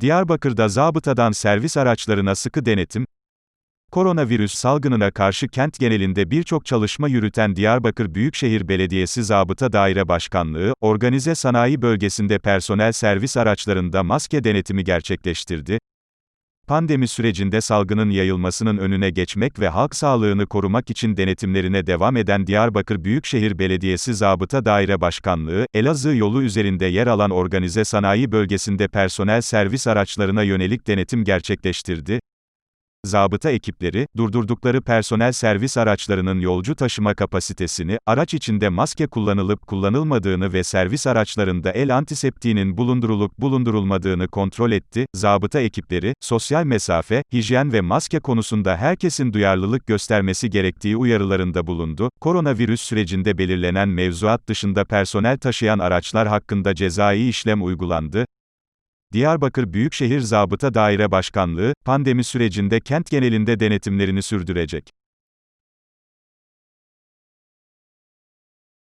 Diyarbakır'da zabıtadan servis araçlarına sıkı denetim, Koronavirüs salgınına karşı kent genelinde birçok çalışma yürüten Diyarbakır Büyükşehir Belediyesi Zabıta Daire Başkanlığı, organize sanayi bölgesinde personel servis araçlarında maske denetimi gerçekleştirdi. Pandemi sürecinde salgının yayılmasının önüne geçmek ve halk sağlığını korumak için denetimlerine devam eden Diyarbakır Büyükşehir Belediyesi Zabıta Daire Başkanlığı, Elazığ yolu üzerinde yer alan organize sanayi bölgesinde personel servis araçlarına yönelik denetim gerçekleştirdi. Zabıta ekipleri, durdurdukları personel servis araçlarının yolcu taşıma kapasitesini, araç içinde maske kullanılıp kullanılmadığını ve servis araçlarında el antiseptiğinin bulundurulup bulundurulmadığını kontrol etti. Zabıta ekipleri, sosyal mesafe, hijyen ve maske konusunda herkesin duyarlılık göstermesi gerektiği uyarılarında bulundu. Koronavirüs sürecinde belirlenen mevzuat dışında personel taşıyan araçlar hakkında cezai işlem uygulandı. Diyarbakır Büyükşehir Zabıta Daire Başkanlığı, pandemi sürecinde kent genelinde denetimlerini sürdürecek.